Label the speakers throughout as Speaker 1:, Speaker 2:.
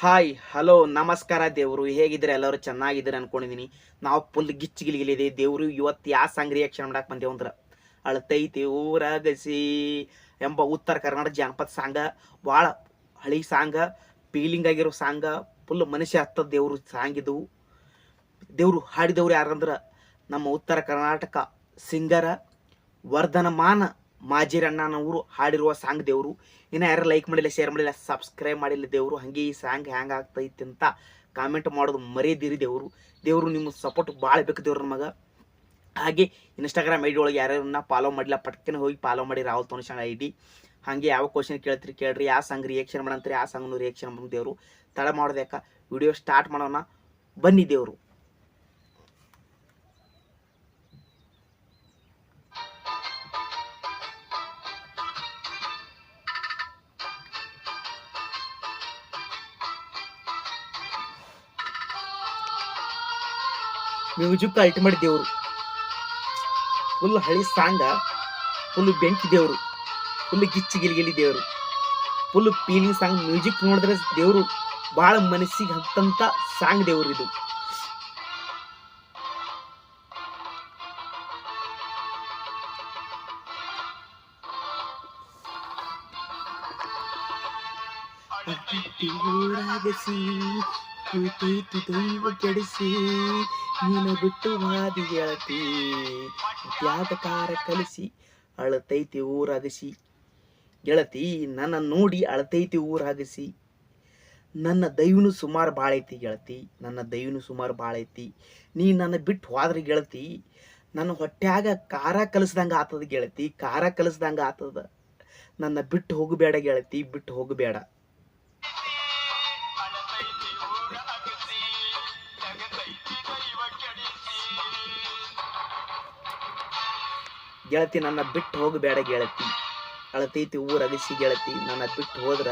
Speaker 1: Hi hello ನಮಸ್ಕಾರ ದೇವರು. ಹೇಗಿದ್ರೆ ಎಲ್ಲರೂ ಚೆನ್ನಾಗಿದ್ರು ಅನ್ಕೊಂಡಿದೀನಿ. ನಾವು ಫುಲ್ ಗಿಚ್ಚಿ ಗಿಲಿಗಿಲಿದೆ ದೇವರು ಇವತ್ತು ಯಾವ ಸಾಂಗ್ ರಿಯಾಕ್ಷನ್ ಮಾಡಕ್ ಬಂದೇವು ಅಂದ್ರೆ, ಅಳತೈತಿ ಊರಾಗಸಿ ಎಂಬ ಉತ್ತರ ಕರ್ನಾಟಕ ಜಾನಪದ ಸಾಂಗ. ಭಾಳ ಹಳಿ ಸಾಂಗ ಫೀಲಿಂಗ್ ಆಗಿರೋ ಸಾಂಗ. ಫುಲ್ ಮನುಷ್ಯ ಹತ್ತದ ದೇವರು ಸಾಂಗ್ ದೇವ್ರು ಹಾಡಿದವ್ರು ಯಾರಂದ್ರ, ನಮ್ಮ ಉತ್ತರ ಕರ್ನಾಟಕ ಸಿಂಗರ ವರ್ಧನಮಾನ. ಮಾಜಿರಣ್ಣನವರು ಹಾಡಿರುವ ಸಾಂಗ್ ದೇವರು. ಇನ್ನು ಯಾರು ಲೈಕ್ ಮಾಡಿಲ್ಲ ಶೇರ್ ಮಾಡಿಲ್ಲ ಸಬ್ಸ್ಕ್ರೈಬ್ ಮಾಡಿಲ್ಲ ದೇವರು. ಹಾಗೆ ಈ ಸಾಂಗ್ ಹ್ಯಾಂಗ್ ಆಗ್ತೈತಿ ಅಂತ ಕಾಮೆಂಟ್ ಮಾಡೋದು ಮರೆಯದಿರಿ ದೇವರು. ದೇವರು ನಿಮ್ಮ ಸಪೋರ್ಟ್ ಭಾಳ ಬೇಕು ದೇವ್ರ ನಮಗೆ. ಹಾಗೆ ಇನ್ಸ್ಟಾಗ್ರಾಮ್ ಐ ಡಿ ಒಳಗೆ ಯಾರ್ಯಾರನ್ನ ಫಾಲೋ ಮಾಡಿಲ್ಲ, ಪಟ್ಕನ ಹೋಗಿ ಫಾಲೋ ಮಾಡಿ ರಾಹುಲ್ ತೋನಿಶಾಣ ಐ ಡಿ ಹಾಗೆ ಯಾವ ಕ್ವಶನ್ ಕೇಳ್ತೀರಿ ಕೇಳ್ರಿ, ಯಾವ ಸಾಂಗ್ ರಿಯಾಕ್ಷನ್ ಮಾಡಂತೀರಿ, ಆ ಸಾಂಗ್ನು ರಿಯಾಕ್ಷನ್ ಮಾಡೋದು ದೇವರು. ತಡ ಮಾಡೋದ್ಯಾಕ? ವಿಡಿಯೋ ಸ್ಟಾರ್ಟ್ ಮಾಡೋಣ. ಬನ್ನಿ ದೇವರು. ಮ್ಯೂಸಿಕ್ ಅಲ್ಟಿಮೇಟ್ ದೇವರು. ಫುಲ್ ಹಳಿ ಸಾಂಗ ಫುಲ್ ಬೆಂಕಿ ದೇವರು. ಫುಲ್ ಗಿಚ್ಚಿ ಗಿಲಿಗಿಲಿ ದೇವರು. ಫುಲ್ ಫೀಲಿಂಗ್ ಸಾಂಗ್ ಮ್ಯೂಸಿಕ್ ನೋಡಿದ್ರೆ ದೇವರು ಭಾಳ ಮನಸ್ಸಿಗೆ ಹತ್ತಂತ ಸಾಂಗ್ ದೇವ್ರು ಇದು. ಕೂತೈತಿ ದೈವ ಕೆಡಿಸಿ, ನೀನು ಬಿಟ್ಟು ಹಾದಿ ಗೆಳತಿ ತ್ಯಾಗಕಾರ ಕಲಿಸಿ, ಅಳತೈತಿ ಊರಾಗಿಸಿ. ಗೆಳತಿ, ನನ್ನ ನೋಡಿ ಅಳತೈತಿ ಊರಾಗಿಸಿ. ನನ್ನ ದೈವನು ಸುಮಾರು ಭಾಳ ಐತಿ ಗೆಳತಿ, ನನ್ನ ದೈವನು ಸುಮಾರು ಭಾಳ ಐತಿ. ನೀ ನನ್ನ ಬಿಟ್ಟು ಹೋದ್ರೆ ಗೆಳತಿ, ನನ್ನ ಹೊಟ್ಯಾಗ ಖಾರ ಕಲಿಸ್ದಂಗೆ ಆತದ ಗೆಳತಿ ಖಾರ ಕಲಿಸ್ದಂಗೆ ಆತದ. ನನ್ನ ಬಿಟ್ಟು ಹೋಗಬೇಡ ಗೆಳತಿ, ಬಿಟ್ಟು ಹೋಗಬೇಡ. ಗೆಳತಿ ನನ್ನ ಬಿಟ್ಟು ಹೋಗಬೇಡ ಗೆಳತಿ. ಅಳತೈತಿ ಊರ ಅಗಸಿ ಗೆಳತಿ, ನನ್ನ ಬಿಟ್ಟು ಹೋದ್ರ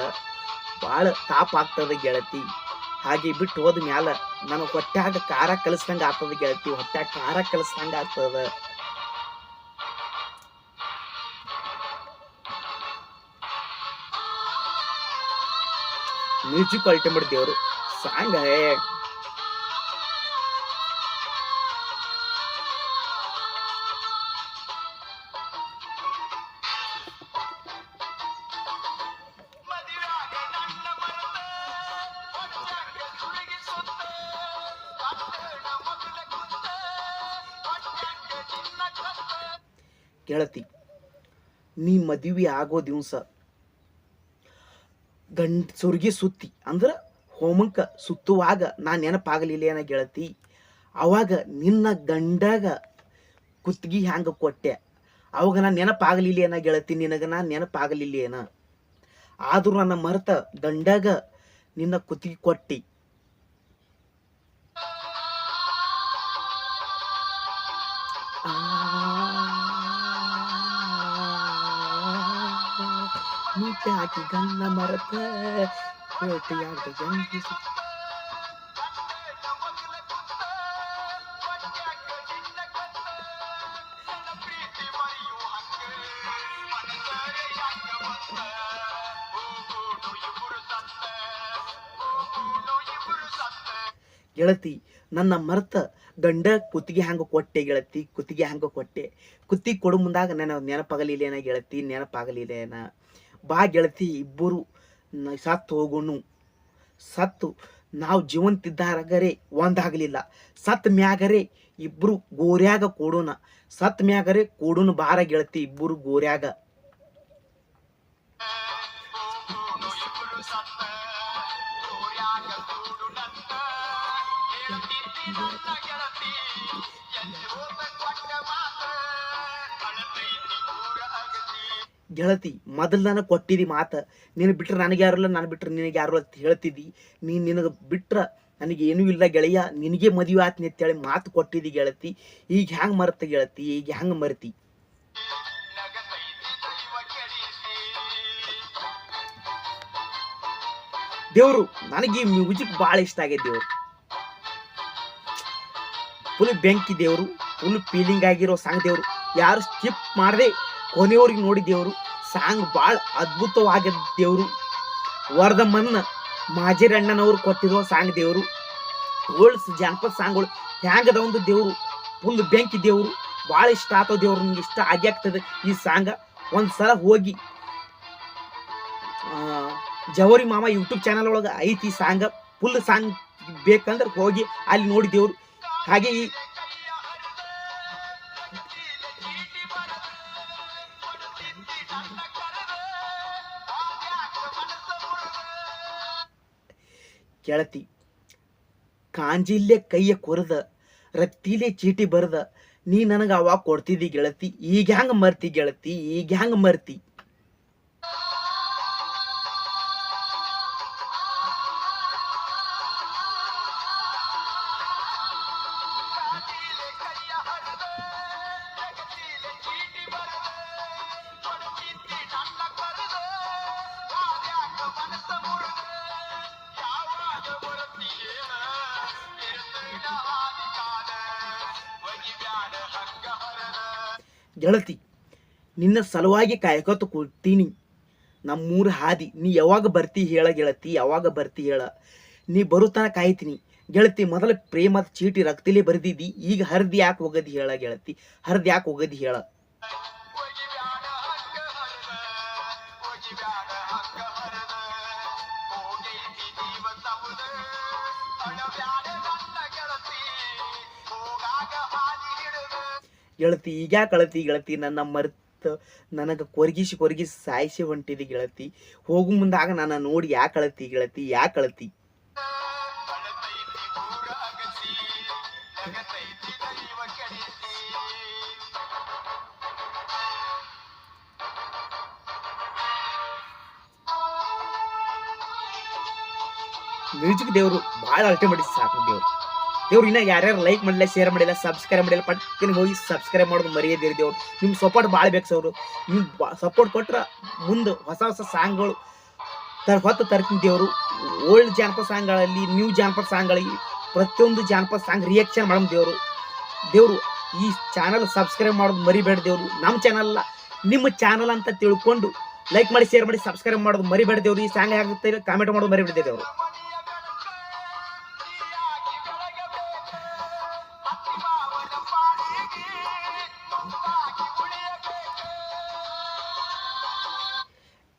Speaker 1: ಭಾಳ ತಾಪ ಆಗ್ತದ ಗೆಳತಿ. ಹಾಗೆ ಬಿಟ್ಟು ಹೋದ ಮ್ಯಾಲ ನನ್ನ ಹೊಟ್ಟ್ಯಾಗ ಖಾರ ಕಲಿಸ್ದಂಗ ಆಗ್ತದ ಗೆಳತಿ ಹೊಟ್ಟ್ಯಾಗ ಖಾರ ಕಲಿಸ್ದಂಗ ಆಗ್ತದ. ಮ್ಯೂಸಿಕ್ ಅಲ್ಟಿಮೇಟ್ ದೇವರು, ಸಾಂಗ್ ಹೇ. ಗೆಳತಿ ನೀ ಮದುವೆ ಆಗೋ ದಿವಸ ಗಂಡ ಸುರ್ಗಿ ಸುತ್ತಿ, ಅಂದ್ರೆ ಹೋಮಕ್ಕ ಸುತ್ತುವಾಗ ನಾ ನೆನಪಾಗಲಿಲ್ಲ ಏನ ಗೆಳತಿ ಅವಾಗ ನಿನ್ನ ಗಂಡಾಗ ಕುತ್ತಿಗೆ ಹ್ಯಾಂಗ ಕೊಟ್ಟೆ? ಅವಾಗ ನಾನು ನೆನಪಾಗಲಿಲ್ಲ ಏನ ಗೆಳತಿ ನಿನಗೆ? ನಾನು ನೆನಪಾಗಲಿಲ್ಲ ಏನ? ಆದರೂ ನನ್ನ ಮರೆತ ಗಂಡಾಗ ನಿನ್ನ ಕುತ್ತಿಗೆ ಕೊಟ್ಟಿ ಹಾಕಿ ಗನ್ನ ಮರತ, ಕೋಟೆಯಾಗ ಗಂಗಿ ಗೆಳತಿ, ನನ್ನ ಮರ್ತ ಗಂಡ ಕುತ್ತಿಗೆ ಹಂಗ ಕೊಟ್ಟೆ ಗೆಳತಿ, ಕುತ್ತಿಗೆ ಹ್ಯಾಂಗ ಕೊಟ್ಟೆ. ಕುತ್ತಿಗೆ ಕೊಡು ಮುಂದಾಗ ನನ್ನ ನೆನಪಾಗಲಿಲ್ಲೇನ ಗೆಳತಿ, ನೆನಪಾಗಲಿಲ್ಲೇನ? ಬಾ ಗೆಳತಿ ಇಬ್ಬರು ಸತ್ತು ಹೋಗೋಣ ಸತ್ತು ನಾವು ಜೀವಂತಿದ್ದಾಗರೆ ಒಂದಾಗಲಿಲ್ಲ. ಸತ್ ಮ್ಯಾಗರೆ ಇಬ್ಬರು ಗೋರ್ಯಾಗ ಕೂಡೋಣ ಸತ್ ಮ್ಯಾಗರೆ ಕೊಡೋಣ ಬಾರ ಗೆಳತಿ ಇಬ್ಬರು ಗೋರ್ಯಾಗ. ಗೆಳತಿ, ಮೊದಲು ನನಗೆ ಕೊಟ್ಟಿದಿ ಮಾತು. ನೀನು ಬಿಟ್ಟರೆ ನನಗೆ ಯಾರಿಲ್ಲ ನಾನು ಬಿಟ್ಟರೆ ನಿನಗೆ ಯಾರು ಅಂತ ಹೇಳ್ತಿದ್ದಿ. ನೀನು ನಿನಗೆ ಬಿಟ್ಟರೆ ನನಗೆ ಏನೂ ಇಲ್ಲ ಗೆಳೆಯ, ನಿನಗೆ ಮದುವೆ ಆತ್ನಿ ಅಂತೇಳಿ ಮಾತು ಕೊಟ್ಟಿದ್ದಿ ಗೆಳತಿ. ಈಗ ಹ್ಯಾಂಗೆ ಮರ್ತ ಗೆಳತಿ? ಈಗ ಹೆಂಗೆ ಮರ್ತಿ? ದೇವರು, ನನಗೆ ಈ ಮ್ಯೂಸಿಕ್ ಭಾಳ ಇಷ್ಟ ಆಗೈತೆ ದೇವರು. ಫುಲ್ ಬೆಂಕಿ ದೇವರು, ಫುಲ್ ಫೀಲಿಂಗ್ ಆಗಿರೋ ಸಾಂಗ್ ದೇವರು. ಯಾರು ಸ್ಕಿಪ್ ಮಾಡದೆ ಕೊನೆಯವ್ರಿಗೆ ನೋಡಿ ದೇವರು ಸಾಂಗ್ ಭಾಳ ಅದ್ಭುತವಾಗಿದ್ದ ದೇವರು ವರದಮ್ಮನ್ನ ಮಾಜಿರಣ್ಣನವ್ರು ಕೊಟ್ಟಿರೋ ಸಾಂಗ್ ದೇವರು. ಓಲ್ಡ್ಸ್ ಜಾನಪದ ಸಾಂಗ್ಗಳು ಹ್ಯಾಂಗದ ಒಂದು ದೇವರು, ಫುಲ್ ಬೆಂಕಿ ದೇವರು. ಭಾಳ ಇಷ್ಟ ಆತೋ ದೇವ್ರು, ನಿಮ್ಗೆ ಇಷ್ಟ ಆಗಿ ಆಗ್ತದೆ ಈ ಸಾಂಗ. ಒಂದು ಸಲ ಹೋಗಿ ಜವರಿ ಮಾಮ ಯೂಟ್ಯೂಬ್ ಚಾನಲ್ ಒಳಗೆ ಐತಿ ಸಾಂಗ. ಫುಲ್ ಸಾಂಗ್ ಬೇಕಂದ್ರೆ ಹೋಗಿ ಅಲ್ಲಿ ನೋಡಿ ದೇವರು. ಹಾಗೆ ಈ ಗೆಳತಿ ಕಾಂಜಿಲ್ಲೆ ಕೈಯ ಕೊರದ, ರತ್ತಿಲೆ ಚೀಟಿ ಬರದ, ನೀ ನನಗೆ ಅವಾಗ ಕೊಡ್ತಿದ್ದಿ ಗೆಳತಿ, ಈಗ ಹೆಂಗ ಮರ್ತಿ ಗೆಳತಿ, ಈಗ ಹೆಂಗ ಮರ್ತಿ? ಗೆಳತಿ, ನಿನ್ನ ಸಲುವಾಗಿ ಕಾಯ್ಕೊತ ಕೂತೀನಿ ನಮ್ಮೂರ ಹಾದಿ, ನೀ ಯಾವಾಗ ಬರ್ತಿ ಹೇಳ ಗೆಳತಿ, ಯಾವಾಗ ಬರ್ತಿ ಹೇಳ. ನೀ ಬರುತ್ತಾನ ಕಾಯ್ತೀನಿ. ಗೆಳತಿ, ಮೊದಲ ಪ್ರೇಮದ ಚೀಟಿ ರಕ್ತಲೇ ಬರೆದಿದ್ದಿ ಈಗ ಹರಿದು ಯಾಕೆ ಹೋಗದಿ ಹೇಳ ಗೆಳತಿ, ಹರಿದು ಯಾಕೆ ಹೋಗದಿ ಹೇಳ. ಗೆಳತಿ ಈಗ ಕಳತಿ ಗೆಳತಿ, ನನ್ನ ಮರ್ತ, ನನಗೆ ಕೊರಗಿಸಿ ಕೊರಗಿಸಿ ಸಾಯಿಸಿ ಹೊಂಟಿದಿ ಗೆಳತಿ. ಹೋಗು ಮುಂದಾಗ ನನ್ನ ನೋಡಿ ಯಾಕೆ ಕಳತಿ ಗೆಳತಿ ಯಾಕೆ ಕಳತಿ? ಮ್ಯೂಸಿಕ್ ದೇವರು ಭಾಳ ಅಲ್ಟಿಮೇಟ್ ಸಾಕು ದೇವ್ರು. ದೇವ್ರು ಇನ್ನ ಯಾರ್ಯಾರು ಲೈಕ್ ಮಾಡಿಲ್ಲ ಶೇರ್ ಮಾಡಿಲ್ಲ ಸಬ್ಸ್ಕ್ರೈಬ್ ಮಾಡಿಲ್ಲ ಪಟ್ಟಿನ ಹೋಗಿ ಸಬ್ಸ್ಕ್ರೈಬ್ ಮಾಡೋದು ಮರೆಯದಿರಿ ದೇವ್ರು ನಿಮ್ಮ ಸಪೋರ್ಟ್ ಭಾಳ ಬೇಕು ಸರ್ ನೀವು ಸಪೋರ್ಟ್ ಕೊಟ್ರೆ ಮುಂದೆ ಹೊಸ ಹೊಸ ಸಾಂಗ್ಗಳು ತರ, ಹೊತ್ತು ತರ್ತೀನಿ ದೇವರು. ಓಲ್ಡ್ ಜಾನಪದ ಸಾಂಗ್ಗಳಲ್ಲಿ ನ್ಯೂ ಜಾನಪದ ಸಾಂಗ್ಗಳಲ್ಲಿ ಪ್ರತಿಯೊಂದು ಜಾನಪದ ಸಾಂಗ್ ರಿಯಾಕ್ಷನ್ ಮಾಡೋದು ದೇವರು. ದೇವರು ಈ ಚಾನಲ್ ಸಬ್ಸ್ಕ್ರೈಬ್ ಮಾಡೋದು ಮರಿಬೇಡ ದೇವರು. ನಮ್ಮ ಚಾನಲ್ ನಿಮ್ಮ ಚಾನಲ್ ಅಂತ ತಿಳ್ಕೊಂಡು ಲೈಕ್ ಮಾಡಿ ಶೇರ್ ಮಾಡಿ ಸಬ್ಸ್ಕ್ರೈಬ್ ಮಾಡೋದು ಮರಿಬೇಡ ದೇವ್ರು. ಈ ಸಾಂಗ್ ಆಗುತ್ತೆ ಕಾಮೆಂಟ್ ಮಾಡೋದು ಮರಿಬೇಡ ದೇವರು.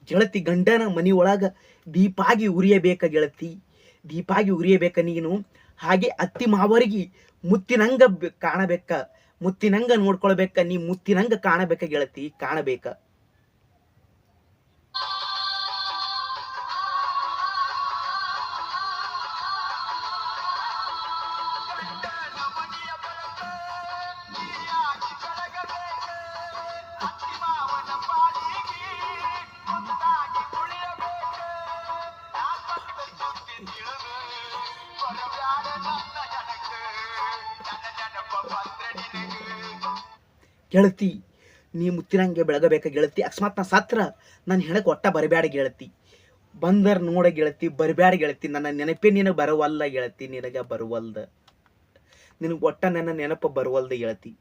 Speaker 1: ಗೆಳತಿ ಗಂಡನ ಮನಿ ಒಳಗ ದೀಪಾಗಿ ಉರಿಯಬೇಕ ಗೆಳತಿ. ದೀಪಾಗಿ ಉರಿಯಬೇಕ ನೀನು. ಹಾಗೆ ಅತ್ತಿ ಮಾವರಿಗೆ ಮುತ್ತಿನಂಗ ಕಾಣಬೇಕ. ಮುತ್ತಿನಂಗ ನೋಡ್ಕೊಳ್ಬೇಕ. ನೀ ಮುತ್ತಿನಂಗ ಕಾಣಬೇಕ ಗೆಳತಿ. ಕಾಣಬೇಕ. ಗೆಳತಿ, ನೀ ಮುತ್ತಿನಂಗೆ ಬೆಳಗಬೇಕ ಗೆಳತಿ. ಅಕಸ್ಮಾತ್ ನಾ ಸತ್ರ ನನ್ನ ಹೆಣಕ್ಕೆ ಒಟ್ಟ ಬರಬ್ಯಾಡ ಗೆಳತಿ. ಬಂದರ್ ನೋಡ ಗೆಳತಿ, ಬರಬ್ಯಾಡ ಗೆಳತಿ. ನನ್ನ ನೆನಪೇ ನಿನಗೆ ಬರವಲ್ಲ ಗೆಳತಿ, ನಿನಗೆ ಬರುವಲ್ದ. ನಿನಗೆ ಒಟ್ಟ ನನ್ನ ನೆನಪು ಬರುವಲ್ದ ಗೆಳತಿ.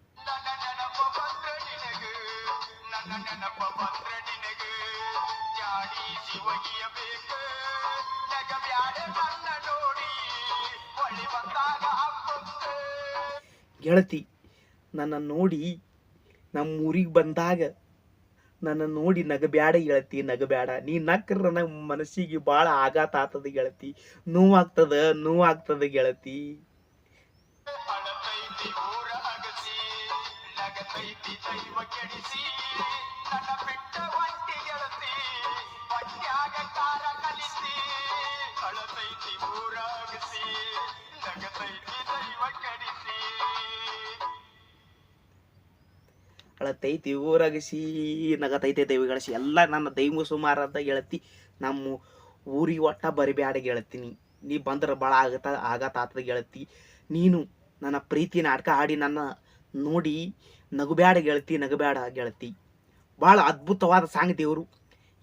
Speaker 1: ಗೆಳತಿ, ನನ್ನ ನೋಡಿ ನಮ್ಮ ಊರಿಗೆ ಬಂದಾಗ ನನ್ನ ನೋಡಿ ನಗಬ್ಯಾಡ ಗೆಳತಿ ನಗಬ್ಯಾಡ. ನೀ ನಕ್ರ ನನ್ನ ಮನಸ್ಸಿಗೆ ಭಾಳ ಆಘಾತ ಆತದ ಗೆಳತಿ ನೋವಾಗ್ತದ ನೋವಾಗ್ತದ ಗೆಳತಿ ಅಳತೈತಿ ಊರಗಸಿ ನಗತೈತೆ ದೈವಗಳಸಿ ಎಲ್ಲ ನನ್ನ ದೈವ ಅಂತ ಗೆಳತಿ, ನಮ್ಮ ಊರಿಗೆ ಒಟ್ಟ ಬರಿಬ್ಯಾಡ ಗೆಳತೀನಿ ನೀ. ಬಂದ್ರೆ ಭಾಳ ಆಗತ್ತ ಆಗತ್ತ ಆತದ ಗೆಳತಿ. ನೀನು ನನ್ನ ಪ್ರೀತಿ ನಾಟಕ ಆಡಿ ನನ್ನ ನೋಡಿ ನಗುಬ್ಯಾಡ ಗೆಳತಿ, ನಗಬ್ಯಾಡ ಗೆಳತಿ. ಭಾಳ ಅದ್ಭುತವಾದ ಸಾಂಗ್ ದೇವರು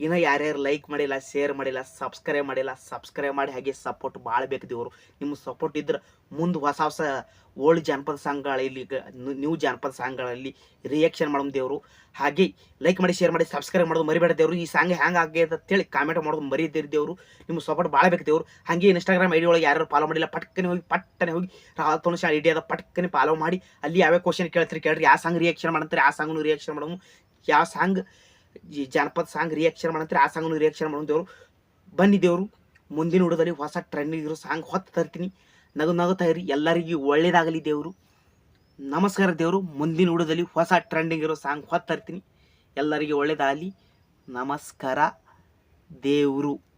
Speaker 1: ಇನ್ನು ಯಾರ್ಯಾರು ಲೈಕ್ ಮಾಡಿಲ್ಲ ಶೇರ್ ಮಾಡಿಲ್ಲ ಸಬ್ಸ್ಕ್ರೈಬ್ ಮಾಡಿಲ್ಲ ಸಬ್ಸ್ಕ್ರೈಬ್ ಮಾಡಿ ಹಾಗೆ ಸಪೋರ್ಟ್ ಭಾಳ ಬೇಕು ದೇವರು. ನಿಮ್ಮ ಸಪೋರ್ಟ್ ಇದ್ರೆ ಮುಂದೆ ಹೊಸ ಹೊಸ ಓಲ್ಡ್ ಜಾನಪದ ಸಾಂಗ್ಗಳಲ್ಲಿ ನ್ಯೂ ಜಾನಪದ ಸಾಂಗ್ಗಳಲ್ಲಿ ರಿಯಾಕ್ಷನ್ ಮಾಡೋದು ದೇವರು. ಹಾಗೆ ಲೈಕ್ ಮಾಡಿ ಶೇರ್ ಮಾಡಿ ಸಬ್ಸ್ಕ್ರೈಬ್ ಮಾಡೋದು ಮರಿಬೇಡ ದೇವರು. ಈ ಸಾಂಗ್ ಹೆಂಗೆ ಆಗ್ಯದ ಅಂತೇಳಿ ಕಾಮೆಂಟ್ ಮಾಡೋದು ಮರಿದಿರಿ ದೇವರು. ನಿಮ್ಮ ಸಪೋರ್ಟ್ ಭಾಳ ಬೇಕು ದೇವರು. ಹಾಗೆ ಇನ್ಸ್ಟಾಗ್ರಾಮ್ ಐಡಿ ಒಳಗೆ ಯಾರು ಫಾಲೋ ಮಾಡಿಲ್ಲ, ಪಟ್ಕನೆ ಹೋಗಿ, ಪಟ್ಟನೆ ಹೋಗಿ ರಾಹುಲ್ ಶಾ ಐಡಿ ಅದ ಪಟ್ಕನೆ ಫಾಲೋ ಮಾಡಿ. ಅಲ್ಲಿ ಯಾವ್ಯಾವ ಕ್ವಶನ್ ಕೇಳ್ತೀರಿ ಕೇಳ್ರಿ. ಯಾವ ಸಾಂಗ್ ರಿಯಾಕ್ಷನ್ ಮಾಡಂತಾರೆ, ಆ ಸಾಂಗ್ನು ರಿಯಾಕ್ಷನ್ ಮಾಡೋದು ಯಾವ ಸಾಂಗ್ ಈ ಜಾನಪದ ಸಾಂಗ್ ರಿಯಾಕ್ಷನ್ ಮಾಡಂತಾರೆ, ಆ ಸಾಂಗ್ನು ರಿಯಾಕ್ಷನ್ ಮಾಡೋದು ದೇವರು ಬನ್ನಿ ದೇವರು, ಮುಂದಿನ ಹುಡುಗದಲ್ಲಿ ಹೊಸ ಟ್ರೆಂಡಿಂಗ್ ಇರೋ ಸಾಂಗ್ ಹೊತ್ತು ತರ್ತೀನಿ. ನಗು ನಗುತ್ತಾ ಇರಿ ಎಲ್ಲರಿಗೂ ಒಳ್ಳೇದಾಗಲಿ ದೇವರು. ನಮಸ್ಕಾರ ದೇವರು, ಮುಂದಿನ ಹುಡುಗದಲ್ಲಿ ಹೊಸ ಟ್ರೆಂಡಿಂಗ್ ಇರೋ ಸಾಂಗ್ ಹೊತ್ತು ತರ್ತೀನಿ. ಎಲ್ಲರಿಗೂ ಒಳ್ಳೇದಾಗಲಿ. ನಮಸ್ಕಾರ ದೇವರು.